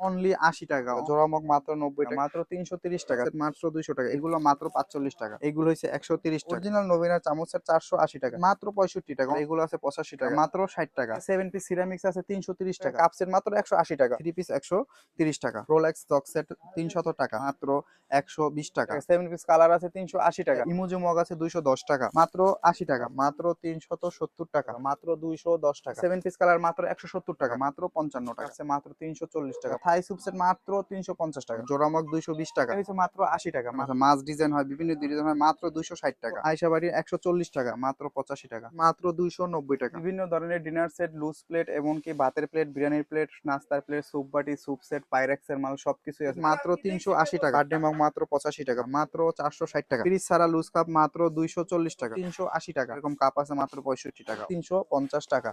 Only আশি টাকা। জোড়ামগ মাত্র নব্বই টাকা। মাত্র তিনশো তিরিশ টাকা। মাত্র দুইশো টাকা। এগুলো মাত্র পাঁচচল্লিশ টাকা। এগুলো হচ্ছে একশো তিরিশ টাকা। অরিজিনাল নবীনা চামচের চারশো আশি টাকা। মাত্র পঁয়ষট্টি টাকা। এগুলো আছে পঁচাশি টাকা। মাত্র ষাট টাকা। সেভেন পিস সিরামিক্স আছে তিনশো তিরিশ টাকা। কাপসেট মাত্র একশো আশি টাকা। থ্রি পিস একশো তিরিশ টাকা। রোলেক্স সেট তিনশত টাকা। মাত্র একশো বিশ টাকা। সেভেন পিস কালার আছে তিনশো আশি টাকা। ইমোজি মগ আছে দুইশো দশ টাকা। মাত্র আশি টাকা। মাত্র তিনশত সত্তর টাকা। মাত্র দুইশো দশ টাকা। সেভেন পিস কালার মাত্র একশো সত্তর টাকা। মাত্র পঞ্চান্ন টাকা। আছে মাত্র তিনশো চল্লিশ টাকা। থাই সুপসেট মাত্র তিনশো পঞ্চাশ টাকা। জোড়া মগ দুইশো বিশ টাকা। হচ্ছে মাত্র আশি টাকা মাছ ডিজাইন হয় বিভিন্ন ডিজাইন হয় মাত্র দুইশো ষাট টাকা। আয়সা বাড়ি একশো চল্লিশ টাকা মাত্র পঁচাশি টাকা। মাত্র দুইশো নব্বই টাকা। বিভিন্ন ধরনের ডিনার সেট লুজ প্লেট এমনকি ভাতের প্লেট বিরিয়ানির প্লেট নাস্তার প্লেট স্যুপ বাটি স্যুপ সেট পাইরেক্সের মাল সবকিছুই আছে। মাত্র তিনশো আশি টাকা। বার্থডে মগ মাত্র পঁচাশি টাকা মাত্র চারশো ষাট টাকা। ফ্রিজ ছাড়া লুজ কাপ মাত্র দুইশো চল্লিশ টাকা। তিনশো আশি টাকা। এরকম কাপ আছে মাত্র পঁয়ষট্টি টাকা। তিনশো পঞ্চাশ টাকা।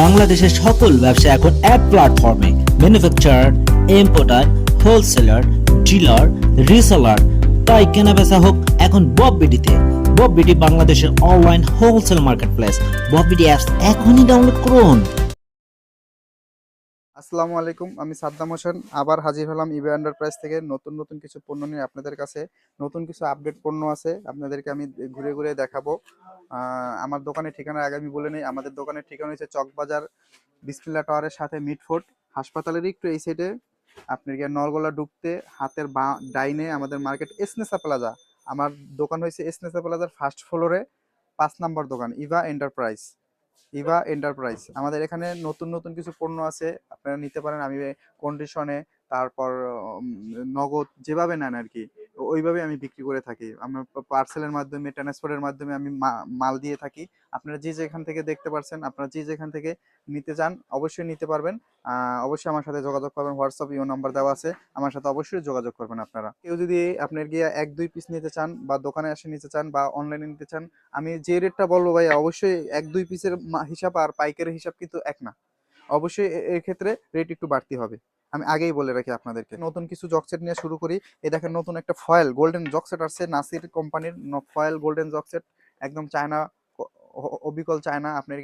বাংলাদেশের সকল ব্যবসা এখন এক প্ল্যাটফর্মে manufacture importer wholesaler dealer reseller তাই কেনা বেচা হোক এখন বব বিডিতে বব বিডি বাংলাদেশের online wholesale marketplace Bob BD apps এখনই ডাউনলোড করুন। আসসালামু আলাইকুম, আমি সাদ্দাম হোসেন। আবার হাজির হলাম ইবে এন্টারপ্রাইজ থেকে নতুন নতুন কিছু পণ্য নিয়ে আপনাদের কাছে। নতুন কিছু আপডেট পণ্য আছে, আপনাদেরকে আমি ঘুরে ঘুরে দেখাবো। আমার দোকানের ঠিকানা আগে আমি বলে নিই। আমাদের দোকানের ঠিকানা হচ্ছে চকবাজার, বিসমিল্লা টাওয়ারের সাথে মিটফোর্ট হাসপাতালের একটু এই সাইডে আপনি গিয়ে নলগোলা ঢুকতে, হাতের বা, ডাইনে আমাদের মার্কেট এসনেসা প্লাজা আমার দোকান হয়েছে এসনেসা প্লাজার ফার্স্ট ফ্লোরে পাঁচ নাম্বার দোকান ইভা এন্টারপ্রাইজ ইভা এন্টারপ্রাইজ আমাদের এখানে নতুন নতুন কিছু পণ্য আছে, আপনারা নিতে পারেন। আমি কন্ডিশনে তারপর নগদ যেভাবে নেন আর কি। ওইভাবে আমি বিক্রি করে থাকি। আমার পার্সেলের মাধ্যমে ট্রান্সপোর্টের মাধ্যমে আমি মাল দিয়ে থাকি। আপনারা যে যেখান থেকে দেখতে পারছেন, আপনারা যে যেখান থেকে নিতে চান, অবশ্যই নিতে পারবেন। অবশ্যই আমার সাথে যোগাযোগ করবেন। হোয়াটসঅ্যাপ ইও নাম্বার দেওয়া আছে। আমার সাথে অবশ্যই যোগাযোগ করবেন আপনারা। কেউ যদি আপনার গিয়ে এক, দুই পিস নিতে চান বা দোকানে এসে নিতে চান বা অনলাইনে নিতে চান, আমি যে রেটটা বলব ভাই, অবশ্যই এক, দুই পিসের হিসাব আর পাইকারের হিসাব কিন্তু এক না। অবশ্যই এ- এর ক্ষেত্রে রেট একটু বাড়তি হবে। আমি আগেই বলে রাখি আপনাদেরকে। নতুন কিছু জকসেট নিয়ে শুরু করি। এই দেখেন নতুন একটা ফয়েল গোল্ডেন জকসেট আসছে নাসির কোম্পানির ফয়েল গোল্ডেন জকসেট একদম চায়না অবিকল চায়না আপনার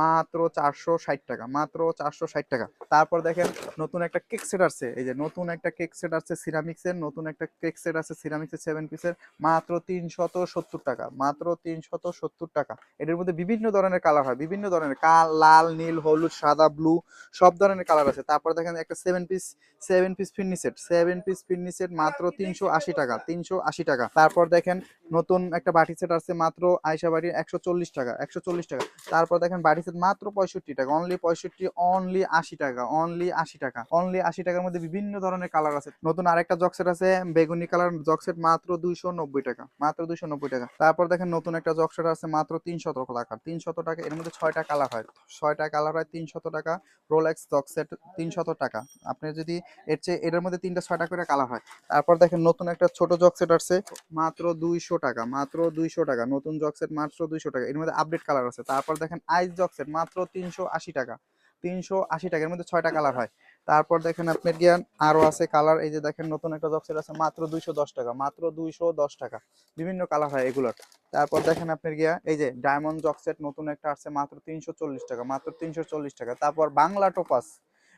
মাত্র চারশো ষাট টাকা, মাত্র চারশো ষাট টাকা। তারপর দেখেন, নতুন একটা কেক সেট আসছে। এই যে নতুন একটা কেক সেট আসছে সিরামিক্সের নতুন একটা কেক সেট আছে সিরামিক্সের সেভেন পিসের মাত্র তিনশত সত্তর টাকা, মাত্র তিনশত সত্তর টাকা। এটার মধ্যে বিভিন্ন ধরনের কালার হয়, বিভিন্ন ধরনের কাল, লাল, নীল, হলুদ, সাদা ব্লু সব ধরনের কালার আছে। তারপর দেখেন, একটা seven piece seven piece phirni set seven piece phirni set মাত্র তিনশো আশি টাকা, তিনশো আশি টাকা। তারপর দেখেন, নতুন একটা বাটি সেট আছে মাত্র আয়সা বাড়ির একশো চল্লিশ টাকা, একশো চল্লিশ টাকা। তারপর দেখেন, বাটি সেট মাত্র পঁয়ষট্টি টাকা অনলি পঁয়ষট্টি অনলি আশি টাকা অনলি আশি টাকা অনলি আশি টাকার মধ্যে বিভিন্ন ধরনের কালার আছে। নতুন আরেকটা জকসেট আছে, বেগুনি কালার জকসেট মাত্র দুইশো নব্বই টাকা, মাত্র দুইশো নব্বই টাকা। তারপর দেখেন নতুন একটা জকসেট আছে মাত্র তিনশত টাকা তিনশত টাকা, এর মধ্যে ছয়টা কালার হয়। ছয়টা কালার হয় তিনশত টাকা রোলেক্স জকসেট তিনশত টাকা। আপনি যদি এর চেয়ে এটার মধ্যে তিনটা ছয়টা করে কালার হয়। তারপর দেখেন নতুন একটা ছোট জকসেট আসছে, মাত্র দুইশো টাকা, মাত্র দুইশো টাকা, নতুন জকসেট মাত্র দুইশো টাকা, এর মধ্যে আপডেট কালার আছে। তারপর দেখেন আইস জকসেট মাত্র তিনশো আশি টাকা। তিনশো আশি টাকার মধ্যে ছয়টা কালার হয়। তারপর দেখেন আপনার জ্ঞান আরও আছে কালার এই যে দেখেন নতুন একটা জকসেট আছে, মাত্র দুইশো দশ টাকা, মাত্র দুইশো দশ টাকা। বিভিন্ন কালার হয় এগুলোর। তারপর দেখেন আপনার গিয়া এই যে ডায়মন্ড জকসেট নতুন একটা আছে মাত্র তিনশো চল্লিশ টাকা, মাত্র তিনশো চল্লিশ টাকা। তারপর বাংলা টোপাস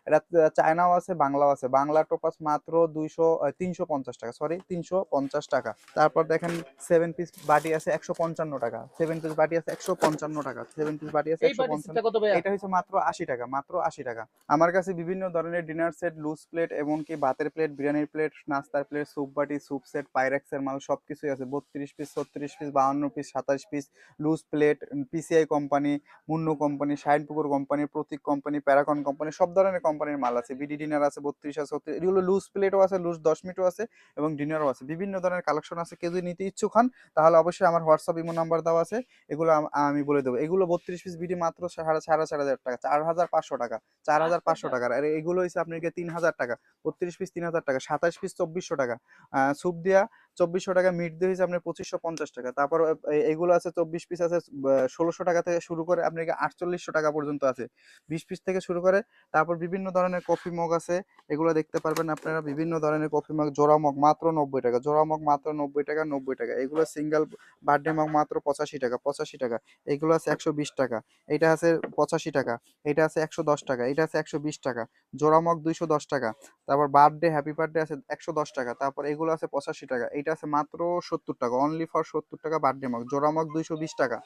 এটা চায়নাও আছে বাংলাও আছে। বাংলা টোপাস মাত্র দুইশো তিনশো পঞ্চাশ টাকা সরি তিনশো পঞ্চাশ টাকা। তারপর দেখেন সেভেন পিস বাটি আছে একশো পঞ্চান্ন টাকা। সেভেন পিস বাটি আছে একশো পঞ্চান্ন টাকা। সেভেন পিস বাটি আছে একশো পঞ্চান্ন। এটা হচ্ছে মাত্র আশি টাকা মাত্র আশি টাকা। আমার কাছে বিভিন্ন ধরনের ডিনার সেট লুজ প্লেট এমনকি ভাতের প্লেট বিরিয়ানির প্লেট নাস্তার প্লেট স্যুপ বাটি স্যুপ সেট পাইরেক্সের মাল সব কিছুই আছে। বত্রিশ পিস ছত্রিশ পিস বাহান্ন পিস সাতাশ piece loose plate PCI company Munnu company Shinepukur company Protik company Paracon company সব ধরনের কোম্পানির মাল আছে বিডি ডিনার আছে বত্রিশ আছে এগুলো লুজ প্লেটও আছে লুজ দশ মিনিটও আছে এবং ডিনারও আছে। বিভিন্ন ধরনের কালেকশন আছে কেউ যদি নিতে ইচ্ছুক হন তাহলে অবশ্যই আমার হোয়াটসঅ্যাপ ইমো নাম্বার দেওয়া আছে এগুলো আমি বলে দেবো। এগুলো বত্রিশ পিস বিডি মাত্র সাড়ে সাড়ে চার হাজার টাকা চার হাজার পাঁচশো টাকা চার হাজার পাঁচশো টাকার। আর এগুলো হচ্ছে আপনাকে তিন হাজার টাকা বত্রিশ পিস তিন হাজার টাকা সাতাশ পিস চব্বিশশো টাকা। সুপ দিয়া চব্বিশশো টাকা মিট দিয়ে হয়েছে আপনার পঁচিশশো পঞ্চাশ টাকা। তারপর এগুলো আছে চব্বিশ পিস আছে ষোলোশো টাকা থেকে শুরু করে আপনার আটচল্লিশশো টাকা পর্যন্ত আছে। বিশ পিস থেকে শুরু করে, তারপর বিভিন্ন ধরনের কফি মগ আছে, এগুলো দেখতে পারবেন আপনারা, বিভিন্ন ধরনের কফি মগ জোড়া মগ মাত্র নব্বই টাকা, জোড়া মগ মাত্র নব্বই টাকা নব্বই টাকা। এগুলো সিঙ্গেল বার্থডে মগ মাত্র পঁচাশি টাকা পঁচাশি টাকা। এগুলো আছে একশো বিশ টাকা, এটা আছে পঁচাশি টাকা, এটা আছে একশো দশ টাকা, এটা আছে একশো বিশ টাকা। জোড়া মগ দুইশো দশ টাকা, তারপর বার্থডে হ্যাপি বার্থডে আছে একশো দশ টাকা, তারপর এগুলো আছে পঁচাশি টাকা, এটা আছে মাত্র সত্তর টাকা। অনলি ফর সত্তর টাকা বার্থডে মগ জোড়া মগ দুইশো বিশ টাকা।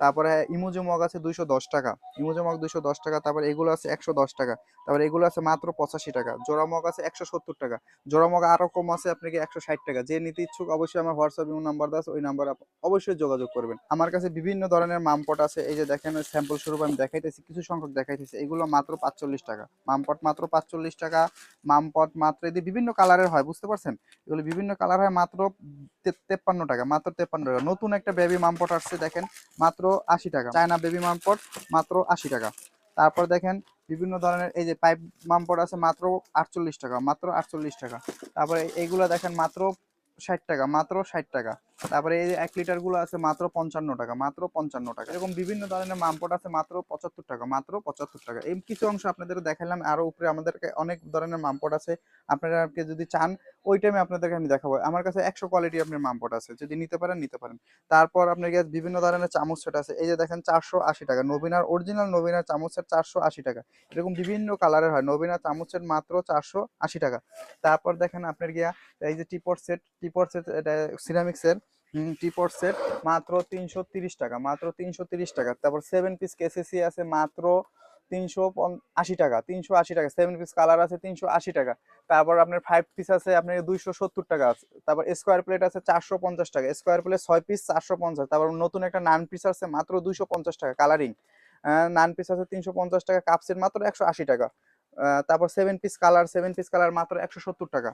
তারপরে ইমোজি মগ আছে দুইশো দশ টাকা। ইমোজি মগ দুইশো দশ টাকা, তারপর এগুলো আছে একশো দশ টাকা। তারপর এগুলো আছে মাত্র পঁচাশি টাকা। জোড়া মগ আছে একশো সত্তর টাকা। জোড়া মগ আরও কম আছে আপনাকে একশো ষাট টাকা। যে নিতে ইচ্ছুক অবশ্যই আমার হোয়াটসঅ্যাপ ইমো নাম্বার আছে, ওই নাম্বার অবশ্যই যোগাযোগ করবেন। আমার কাছে বিভিন্ন ধরনের মামপট আছে। এই যে দেখেন স্যাম্পল স্বরূপ আমি দেখাইতেছি, কিছু সংখ্যক দেখাইতেছি। এগুলো মাত্র পাঁচচল্লিশ টাকা। মামপট মাত্র পাঁচচল্লিশ টাকা মামপট মাত্র এদের বিভিন্ন কালারের হয়, বুঝতে পারছেন? এগুলো বিভিন্ন কালার হয় মাত্র তেপ্পান্ন টাকা, মাত্র তেপ্পান্ন টাকা। নতুন একটা বেবি মামপট আসছে, দেখেন, মাত্র আশি টাকা। চায়না বেবি মামপট মাত্র আশি টাকা। তারপর দেখেন, বিভিন্ন ধরনের, এই যে পাইপ মামপট আছে, মাত্র আটচল্লিশ টাকা, মাত্র আটচল্লিশ টাকা। তারপরে এইগুলো দেখেন, মাত্র ষাট টাকা, মাত্র ষাট টাকা। তারপরে এই যে এক লিটারগুলো আছে মাত্র পঞ্চান্ন টাকা, মাত্র পঞ্চান্ন টাকা। এরকম বিভিন্ন ধরনের মামপট আছে মাত্র পঁচাত্তর টাকা, মাত্র পঁচাত্তর টাকা। এই কিছু অংশ আপনাদের দেখালাম, আরও উপরে আমাদেরকে অনেক ধরনের মামপট আছে। আপনারা যদি চান, ওই টাইমে আপনাদেরকে আমি দেখাবো। আমার কাছে একশো কোয়ালিটি আপনার মামপট আছে। যদি নিতে পারেন নিতে পারেন। তারপর আপনার কাছে বিভিন্ন ধরনের চামচ সেট আছে। এই যে দেখেন চারশো আশি টাকা। নবীনার অরিজিনাল নবীনার চামচ সেট চারশো আশি টাকা। এরকম বিভিন্ন কালারের হয়। নবীনার চামচ সেট মাত্র চারশো আশি টাকা। তারপর দেখেন আপনার গিয়া, এই যে টিপট সেট টিপট সেট এটা সিরামিক্সের টিপট সেট মাত্র তিনশো টাকা, মাত্র তিনশো টাকা। তারপর সেভেন পিস কেসিসি আছে, মাত্র তিনশো আশি টাকা, তিনশো আশি টাকা। সেভেন পিস কালার আছে, তিনশো আশি টাকা। তারপর আপনার ফাইভ পিস আছে, আপনার দুইশো সত্তর টাকা আছে। তারপর স্কোয়ার প্লেট আছে, চারশো পঞ্চাশ টাকা। স্কোয়ার প্লেট ছয় পিস চারশো পঞ্চাশ। তারপর নতুন একটা নান পিস আছে, মাত্র দুইশো পঞ্চাশ টাকা কালারিং নান পিস আছে, তিনশো পঞ্চাশ টাকা কাপ সেট মাত্র একশো আশি টাকা। তারপর seven piece colour seven piece colour মাত্র একশো সত্তর টাকা।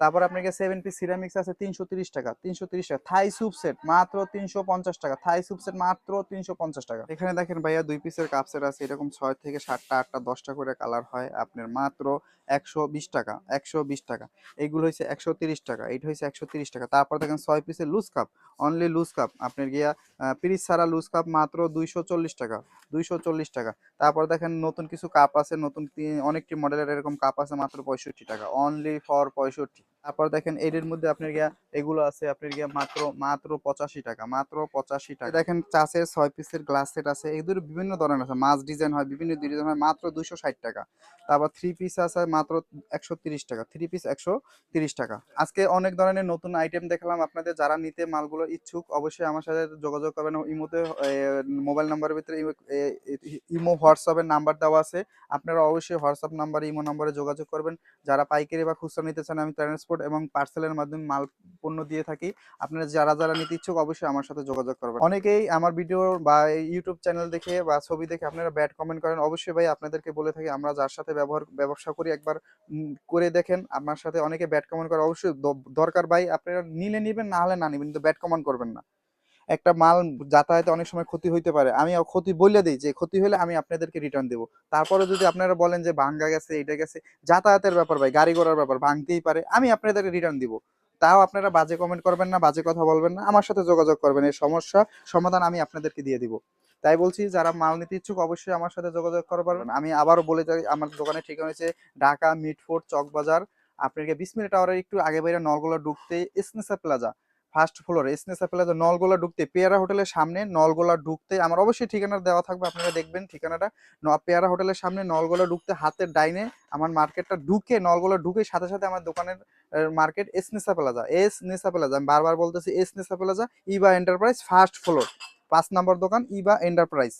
তারপর আপনাকে সেভেন পিস সিরামিক্স আছে তিনশো তিরিশ টাকা, তিনশো তিরিশ টাকা। থাই স্যুপ সেট মাত্র তিনশো পঞ্চাশ টাকা। থাই স্যুপ সেট মাত্র তিনশো পঞ্চাশ টাকা। এখানে দেখেন ভাইয়া দুই পিসের কাপ সেট আছে, এরকম ছয় থেকে সাতটা, আটটা, দশটা করে কালার হয় আপনার মাত্র একশো বিশ টাকা, একশো বিশ টাকা। এইগুলো হচ্ছে একশো তিরিশ টাকা, এইটা হচ্ছে একশো তিরিশ টাকা। তারপর দেখেন ছয় পিসের loose cup only loose cup আপনার গিয়া পিরিচ ছাড়া লুজ কাপ মাত্র দুইশো চল্লিশ টাকা, দুইশো চল্লিশ টাকা। তারপর দেখেন নতুন কিছু কাপ আছে, নতুন অনেকটি মডেলের এরকম কাপ আছে মাত্র পঁয়ষট্টি টাকা অনলি ফর পঁয়ষট্টি। তারপর দেখেন এর মধ্যে আপনার গিয়া এগুলো আছে, আপনার গিয়া মাত্র মাত্র পঁচাশি টাকা, মাত্র পঁচাশি টাকা। দেখেন চাষের ছয় পিসের গ্লাস সেট আছে এগুলো বিভিন্ন ধরনের আছে মাছ ডিজাইন হয়, বিভিন্ন ডিজাইন হয় মাত্র দুইশো ষাট টাকা। তারপর থ্রি পিস আছে, মাত্র একশো তিরিশ টাকা থ্রি পিস একশো তিরিশ টাকা। আজকে অনেক ধরনের নতুন আইটেম দেখলাম আপনাদের, যারা নিতে মালগুলো ইচ্ছুক, অবশ্যই আমার সাথে যোগাযোগ করবেন, ইমোতে মোবাইল নাম্বারের ভিতরে ইমো- হোয়াটসঅ্যাপের নাম্বার দেওয়া আছে। আপনারা অবশ্যই হোয়াটসঅ্যাপ নাম্বারে ইমো নাম্বারে যোগাযোগ করবেন। যারা পাইকারি বা খুচরা নিতে চান, আমি ট্রান্সপোর্ট এবং পার্সেলের মাধ্যমে মাল পণ্য দিয়ে থাকি। আপনারা যারা যারা নিতে ইচ্ছুক অবশ্যই আমার সাথে যোগাযোগ করবেন। অনেকেই আমার ভিডিও বা ইউটিউব চ্যানেল দেখে বা ছবি দেখে আপনারা ব্যাড কমেন্ট করেন, অবশ্যই ভাই আপনাদেরকে বলে থাকি, আমরা যার সাথে ব্যবহার, ব্যবসা করি একবার করে দেখেন, আপনার সাথে অনেকে ব্যাড কমেন্ট করে, অবশ্যই দরকার ভাই আপনারা নিলে নিবেন, না হলে না নিবেন, কিন্তু ব্যাড কমেন্ট করবেন না। একটা মাল যাতায়াতে অনেক সময় ক্ষতি হইতে পারে। আমি ক্ষতি বলে দিই যে, ক্ষতি হলে আমি আপনাদেরকে রিটার্ন দেবো। তারপরে যদি আপনারা বলেন যে, ভাঙ্গা গেছে এটা গেছে, যাতায়াতের ব্যাপার ভাই, গাড়ি ঘোড়ার ব্যাপার ভাঙতেই পারে, আমি আপনাদেরকে রিটার্ন দিব। তাও আপনারা বাজে কমেন্ট করবেন না, বাজে কথা বলবেন না, আমার সাথে যোগাযোগ করবেন, এই সমস্যা সমাধান আমি আপনাদেরকে দিয়ে দিব। তাই বলছি, যারা মাল নিতে ইচ্ছুক অবশ্যই আমার সাথে যোগাযোগ করতে পারবেন। আমি আবারও বলে যাই, আমার দোকানের ঠিকানা হচ্ছে ঢাকা মিটফোর্ট চকবাজার। আপনাকে বিশ মিনিট আওয়ারের একটু আগে বাইরে নলগোলা ঢুকতে স্নেসা প্লাজা। ফার্স্ট ফ্লোরে স্নেসা প্লাজা নলগোলা ঢুকতে, পেয়ারা হোটেলের সামনে নলগোলা ঢুকতে, আমার অবশ্যই ঠিকানা দেওয়া থাকবে, আপনারা দেখবেন ঠিকানাটা। পেয়ারা হোটেলের সামনে নলগোলা ঢুকতে, হাতের ডাইনে আমার মার্কেটটা ঢুকে, নলগোলা ঢুকে সাথে সাথে আমার দোকানের market S plaza, S Nesa plaza, আমি বারবার বলতেছি S Nesa plaza, Iba enterprise first floor, পাঁচ নম্বর দোকান, ইবা এন্টারপ্রাইজ।